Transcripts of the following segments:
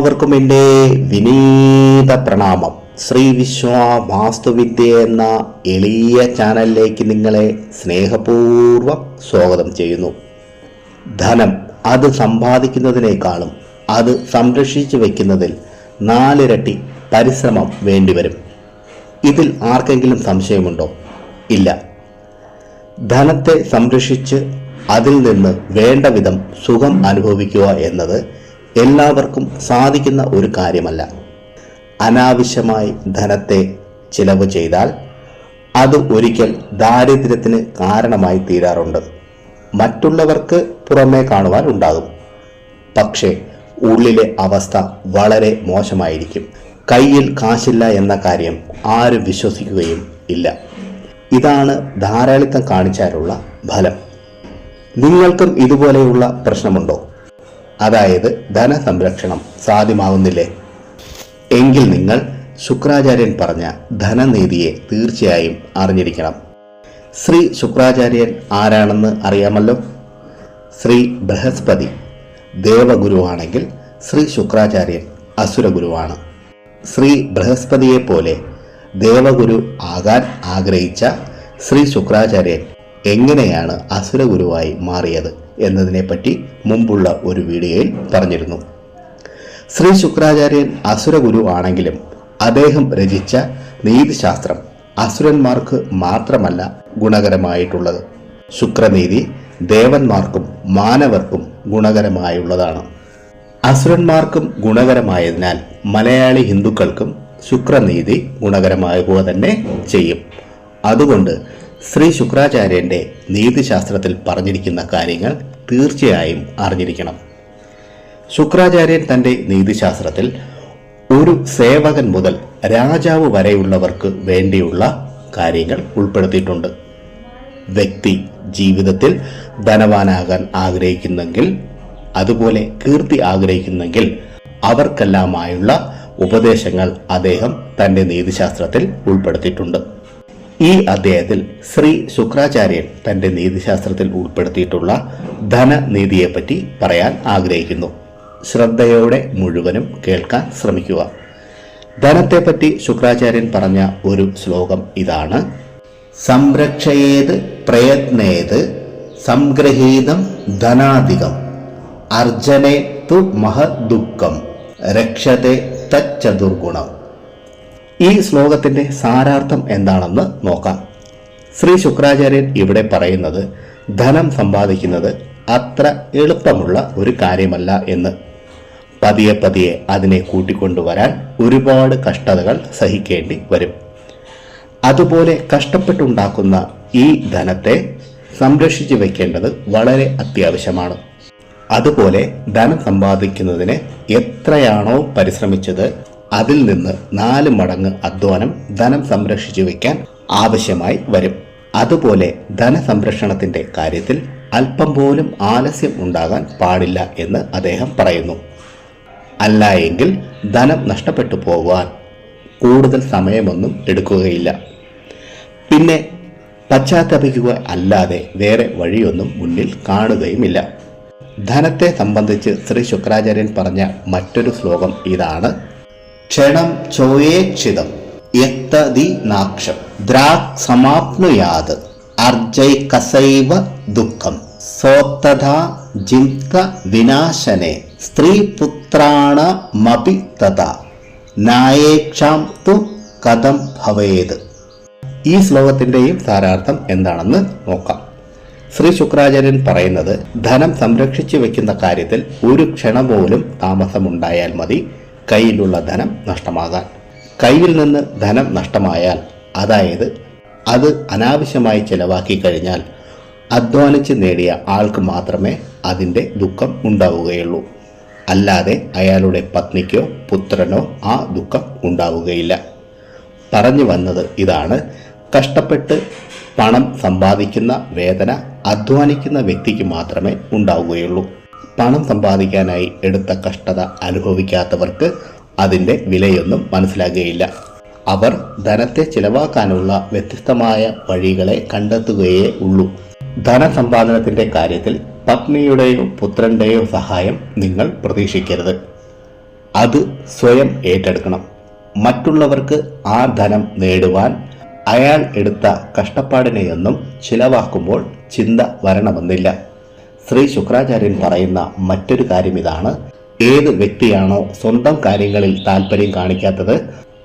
എല്ലാവർക്കും എന്റെ വിനീത പ്രണാമം. ശ്രീ വിശ്വ വാസ്തുവിദ്യ എന്ന എളിയ ചാനലിലേക്ക് നിങ്ങളെ സ്നേഹപൂർവം സ്വാഗതം ചെയ്യുന്നു. ധനം അത് സമ്പാദിക്കുന്നതിനേക്കാളും അത് സംരക്ഷിച്ചു വയ്ക്കുന്നതിൽ നാലിരട്ടി പരിശ്രമം വേണ്ടിവരും ഇതിൽ ആർക്കെങ്കിലും സംശയമുണ്ടോ? ഇല്ല. ധനത്തെ സംരക്ഷിച്ച് അതിൽ നിന്ന് വേണ്ട വിധം സുഖം അനുഭവിക്കുക എന്നത് എല്ലാവർക്കും സാധിക്കുന്ന ഒരു കാര്യമല്ല. അനാവശ്യമായി ധനത്തെ ചിലവ് ചെയ്താൽ അത് ഒരിക്കൽ ദാരിദ്ര്യത്തിന് കാരണമായി തീരാറുണ്ട്. മറ്റുള്ളവർക്ക് പുറമേ കാണുവാൻ ഉണ്ടാകും. പക്ഷേ ഉള്ളിലെ അവസ്ഥ വളരെ മോശമായിരിക്കും. കയ്യിൽ കാശില്ല എന്ന കാര്യം ആരും വിശ്വസിക്കുകയും ഇല്ല. ഇതാണ് ധാരാളിത്തം കാണിച്ചാലുള്ള ഫലം. നിങ്ങൾക്കും ഇതുപോലെയുള്ള പ്രശ്നമുണ്ടോ? അതായത് ധനസംരക്ഷണം സാധ്യമാവുന്നില്ലേ? എങ്കിൽ നിങ്ങൾ ശുക്രാചാര്യൻ പറഞ്ഞ ധനനീതിയെ തീർച്ചയായും അറിഞ്ഞിരിക്കണം. ശ്രീ ശുക്രാചാര്യൻ ആരാണെന്ന് അറിയാമല്ലോ? ശ്രീ ബൃഹസ്പതി ദേവഗുരുവാണെങ്കിൽ ശ്രീ ശുക്രാചാര്യൻ അസുരഗുരുവാണ്. ശ്രീ ബൃഹസ്പതിയെ പോലെ ദേവഗുരു ആകാൻ ആഗ്രഹിച്ച ശ്രീ ശുക്രാചാര്യൻ എങ്ങനെയാണ് അസുരഗുരുവായി മാറിയത്? എന്നതിനെപ്പറ്റി മുമ്പുള്ള ഒരു വീഡിയോയിൽ പറഞ്ഞിരുന്നു. ശ്രീ ശുക്രാചാര്യൻ അസുരഗുരു ആണെങ്കിലും അദ്ദേഹം രചിച്ച നീതിശാസ്ത്രം അസുരന്മാർക്ക് മാത്രമല്ല ഗുണകരമായിട്ടുള്ളത്. ശുക്രനീതി ദേവന്മാർക്കും മാനവർക്കും ഗുണകരമായുള്ളതാണ്. അസുരന്മാർക്കും ഗുണകരമായതിനാൽ മലയാളി ഹിന്ദുക്കൾക്കും ശുക്രനീതി ഗുണകരമാകുക തന്നെ ചെയ്യും. അതുകൊണ്ട് ശ്രീ ശുക്രാചാര്യന്റെ നീതിശാസ്ത്രത്തിൽ പറഞ്ഞിരിക്കുന്ന കാര്യങ്ങൾ തീർച്ചയായും അറിഞ്ഞിരിക്കണം. ശുക്രാചാര്യൻ തന്റെ നീതിശാസ്ത്രത്തിൽ ഒരു സേവകൻ മുതൽ രാജാവ് വരെയുള്ളവർക്ക് വേണ്ടിയുള്ള കാര്യങ്ങൾ ഉൾപ്പെടുത്തിയിട്ടുണ്ട്. വ്യക്തി ജീവിതത്തിൽ ധനവാനാകാൻ ആഗ്രഹിക്കുന്നെങ്കിൽ അതുപോലെ കീർത്തി ആഗ്രഹിക്കുന്നെങ്കിൽ അവർക്കെല്ലാമായുള്ള ഉപദേശങ്ങൾ അദ്ദേഹം തന്റെ നീതിശാസ്ത്രത്തിൽ ഉൾപ്പെടുത്തിയിട്ടുണ്ട്. ഈ അധ്യായത്തിൽ ശ്രീ ശുക്രാചാര്യൻ തന്റെ നീതിശാസ്ത്രത്തിൽ ഉൾപ്പെടുത്തിയിട്ടുള്ള ധനനീതിയെപ്പറ്റി പറയാൻ ആഗ്രഹിക്കുന്നു. ശ്രദ്ധയോടെ മുഴുവനും കേൾക്കാൻ ശ്രമിക്കുക. ധനത്തെപ്പറ്റി ശുക്രാചാര്യൻ പറഞ്ഞ ഒരു ശ്ലോകം ഇതാണ്. സംരക്ഷയേത് പ്രയത്നേത് സംഗ്രഹീതം ധനാധികം അർജനെ തു മഹദുഃഖം രക്ഷതേ തച്ചതുർഗുണം. ഈ ശ്ലോകത്തിന്റെ സാരാർത്ഥം എന്താണെന്ന് നോക്കാം. ശ്രീ ശുക്രാചാര്യൻ ഇവിടെ പറയുന്നത് ധനം സമ്പാദിക്കുന്നത് അത്ര എളുപ്പമുള്ള ഒരു കാര്യമല്ല എന്ന്. പതിയെ പതിയെ അതിനെ കൂട്ടിക്കൊണ്ടുവരാൻ ഒരുപാട് കഷ്ടതകൾ സഹിക്കേണ്ടി വരും. അതുപോലെ കഷ്ടപ്പെട്ടുണ്ടാക്കുന്ന ഈ ധനത്തെ സംരക്ഷിച്ചു വെക്കേണ്ടത് വളരെ അത്യാവശ്യമാണ്. അതുപോലെ ധനം സമ്പാദിക്കുന്നതിന് എത്രയാണോ പരിശ്രമിച്ചത് അതിൽ നിന്ന് നാല് മടങ്ങ് അധ്വാനം ധനം സംരക്ഷിച്ചു വയ്ക്കാൻ ആവശ്യമായി വരും. അതുപോലെ ധനസംരക്ഷണത്തിന്റെ കാര്യത്തിൽ അല്പം പോലും ആലസ്യം ഉണ്ടാകാൻ പാടില്ല എന്ന് അദ്ദേഹം പറയുന്നു. അല്ല എങ്കിൽ ധനം നഷ്ടപ്പെട്ടു പോകുവാൻ കൂടുതൽ സമയമൊന്നും എടുക്കുകയില്ല. പിന്നെ പശ്ചാത്തപിക്കുക അല്ലാതെ വേറെ വഴിയൊന്നും മുന്നിൽ കാണുകയുമില്ല. ധനത്തെ സംബന്ധിച്ച് ശ്രീ ശുക്രാചാര്യൻ പറഞ്ഞ മറ്റൊരു ശ്ലോകം ഇതാണ്. ക്ഷണം ചോയേക്ഷിതം യക്തതി നാക്ഷം ദ്രാക് സമാപ്നുയാത് അർജൈകസൈവ ദുഃഖം സോത്തഥാ ജിന്ത വിനാശനെ സ്ത്രീ പുത്രാണമപി തഥാ നായേക്ഷാം തു കഥം ഭവേത്. ഈ ശ്ലോകത്തിന്റെയും സാരാർത്ഥം എന്താണെന്ന് നോക്കാം. ശ്രീ ശുക്രാചാര്യൻ പറയുന്നത് ധനം സംരക്ഷിച്ചു വെക്കുന്ന കാര്യത്തിൽ ഒരു ക്ഷണം പോലും താമസമുണ്ടായാൽ മതി കയ്യിലുള്ള ധനം നഷ്ടമാകാൻ. കയ്യിൽ നിന്ന് ധനം നഷ്ടമായാൽ അതായത് അത് അനാവശ്യമായി ചെലവാക്കി കഴിഞ്ഞാൽ അധ്വാനിച്ച് നേടിയ ആൾക്ക് മാത്രമേ അതിന്റെ ദുഃഖം ഉണ്ടാവുകയുള്ളൂ. അല്ലാതെ അയാളുടെ പത്നിക്കോ പുത്രനോ ആ ദുഃഖം ഉണ്ടാവുകയില്ല. പറഞ്ഞു വന്നത് ഇതാണ്. കഷ്ടപ്പെട്ട് പണം സമ്പാദിക്കുന്ന വേദന അധ്വാനിക്കുന്ന വ്യക്തിക്ക് മാത്രമേ ഉണ്ടാവുകയുള്ളൂ. പണം സമ്പാദിക്കാനായി എടുത്ത കഷ്ടത അനുഭവിക്കാത്തവർക്ക് അതിന്റെ വിലയൊന്നും മനസ്സിലാകുകയില്ല. അവർ ധനത്തെ ചിലവാക്കാനുള്ള വ്യത്യസ്തമായ വഴികളെ കണ്ടെത്തുകയേ ഉള്ളൂ. ധനസമ്പാദനത്തിന്റെ കാര്യത്തിൽ പത്നിയുടെയോ പുത്രന്റെയോ സഹായം നിങ്ങൾ പ്രതീക്ഷിക്കരുത്. അത് സ്വയം ഏറ്റെടുക്കണം. മറ്റുള്ളവർക്ക് ആ ധനം നേടുവാൻ അയാൾ എടുത്ത കഷ്ടപ്പാടിനെയൊന്നും ചിലവാക്കുമ്പോൾ ചിന്ത വരണമെന്നില്ല. ശ്രീ ശുക്രാചാര്യൻ പറയുന്ന മറ്റൊരു കാര്യം ഇതാണ്. ഏത് വ്യക്തിയാണോ സ്വന്തം കാര്യങ്ങളിൽ താല്പര്യം കാണിക്കാത്തത്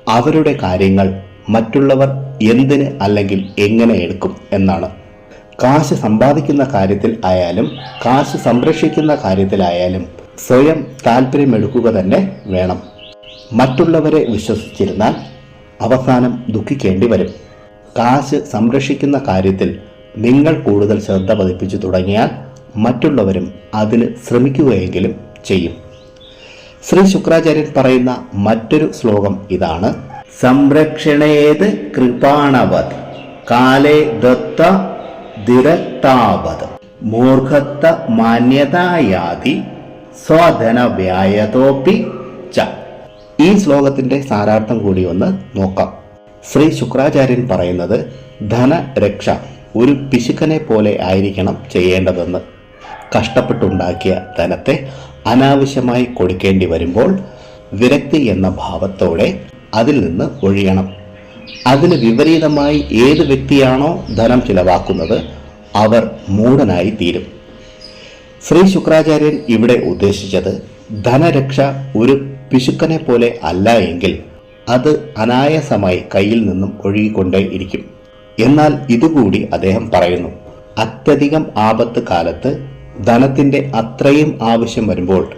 അവരുടെ കാര്യങ്ങൾ മറ്റുള്ളവർ എന്തിന് അല്ലെങ്കിൽ എങ്ങനെ എടുക്കും എന്നാണ്. കാശ് സമ്പാദിക്കുന്ന കാര്യത്തിൽ ആയാലും കാശ് സംരക്ഷിക്കുന്ന കാര്യത്തിലായാലും സ്വയം താല്പര്യമെടുക്കുക തന്നെ വേണം. മറ്റുള്ളവരെ വിശ്വസിച്ചിരുന്നാൽ അവസാനം ദുഃഖിക്കേണ്ടി വരും. കാശ് സംരക്ഷിക്കുന്ന കാര്യത്തിൽ നിങ്ങൾ കൂടുതൽ ശ്രദ്ധ പതിപ്പിച്ചു തുടങ്ങിയാൽ മറ്റുള്ളവരും അതിന് ശ്രമിക്കുകയെങ്കിലും ചെയ്യും. ശ്രീ ശുക്രാചാര്യൻ പറയുന്ന മറ്റൊരു ശ്ലോകം ഇതാണ്. സംരക്ഷണേത് കൃപാണവത് കാലേ ദത്ത ദിരത്താവത് മൂർഖത്ത മാന്യതായാതി സ്വധന വ്യായതോപി ച. ഈ ശ്ലോകത്തിന്റെ സാരാർത്ഥം കൂടി ഒന്ന് നോക്കാം. ശ്രീ ശുക്രാചാര്യൻ പറയുന്നത് ധനരക്ഷ ഒരു പിശുക്കനെ പോലെ ആയിരിക്കണം ചെയ്യേണ്ടതെന്ന്. കഷ്ടപ്പെട്ടുണ്ടാക്കിയ ധനത്തെ അനാവശ്യമായി കൊടുക്കേണ്ടി വരുമ്പോൾ വിരക്തി എന്ന ഭാവത്തോടെ അതിൽ നിന്ന് ഒഴിയണം. അതിന് വിപരീതമായി ഏത് വ്യക്തിയാണോ ധനം ചിലവാക്കുന്നത് അവർ മൂഢനായി തീരും. ശ്രീ ശുക്രാചാര്യൻ ഇവിടെ ഉദ്ദേശിച്ചത് ധനരക്ഷ ഒരു പിശുക്കനെ പോലെ അല്ല എങ്കിൽ അത് അനായാസമായി കയ്യിൽ നിന്നും ഒഴുകിക്കൊണ്ടേ ഇരിക്കും. എന്നാൽ ഇതുകൂടി അദ്ദേഹം പറയുന്നു അത്യധികം ആപത്ത് കാലത്ത് ധനത്തിന്റെ അത്രയും ആവശ്യം വരുമ്പോൾ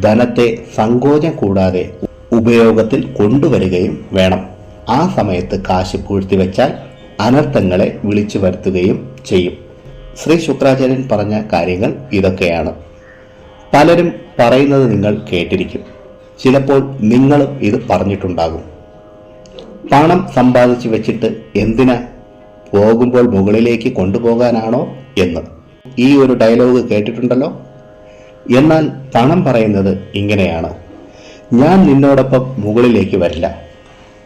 ധനത്തെ സങ്കോചം കൂടാതെ ഉപയോഗത്തിൽ കൊണ്ടുവരികയും വേണം. ആ സമയത്ത് കാശ് പൂഴ്ത്തിവെച്ചാൽ അനർത്ഥങ്ങളെ വിളിച്ചു വരുത്തുകയും ചെയ്യും. ശ്രീ ശുക്രാചാര്യൻ പറഞ്ഞ കാര്യങ്ങൾ ഇതൊക്കെയാണ്. പലരും പറയുന്നത് നിങ്ങൾ കേട്ടിരിക്കും. ചിലപ്പോൾ നിങ്ങളും ഇത് പറഞ്ഞിട്ടുണ്ടാകും. പണം സമ്പാദിച്ചു വെച്ചിട്ട് എന്തിനാ പോകുമ്പോൾ മുകളിലേക്ക് കൊണ്ടുപോകാനാണോ എന്ന്. ഈ ഒരു ഡയലോഗ് കേട്ടിട്ടുണ്ടല്ലോ? എന്നാൽ പണം പറയുന്നത് ഇങ്ങനെയാണ്. ഞാൻ നിന്നോടൊപ്പം മുകളിലേക്ക് വരില്ല.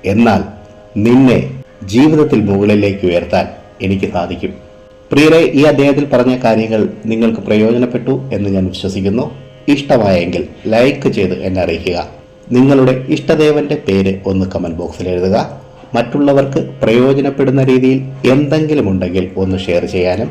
എന്നാൽ നിന്നെ ജീവിതത്തിൽ മുകളിലേക്ക് ഉയർത്താൻ എനിക്ക് സാധിക്കും. പ്രിയരെ ഈ അദ്ദേഹത്തിൽ പറഞ്ഞ കാര്യങ്ങൾ നിങ്ങൾക്ക് പ്രയോജനപ്പെട്ടു എന്ന് ഞാൻ വിശ്വസിക്കുന്നു. ഇഷ്ടമായെങ്കിൽ ലൈക്ക് ചെയ്ത് എന്നെ അറിയിക്കുക. നിങ്ങളുടെ ഇഷ്ടദേവന്റെ പേര് ഒന്ന് കമന്റ് ബോക്സിൽ എഴുതുക. മറ്റുള്ളവർക്ക് പ്രയോജനപ്പെടുന്ന രീതിയിൽ എന്തെങ്കിലും ഉണ്ടെങ്കിൽ ഒന്ന് ഷെയർ ചെയ്യാനും.